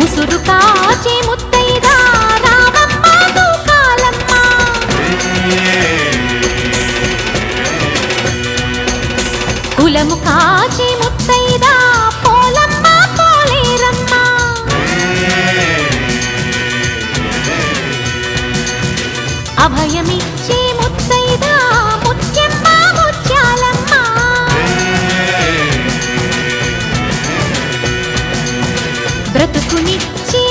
ఉసురు కాచి ముత్తైదా రామమ్మ దూకాలమ్మ కులము కాచి ముత్తైదా పోలమ్మ పోలేరమ్మ. అభయమిచ్చే വിളിച്ചേ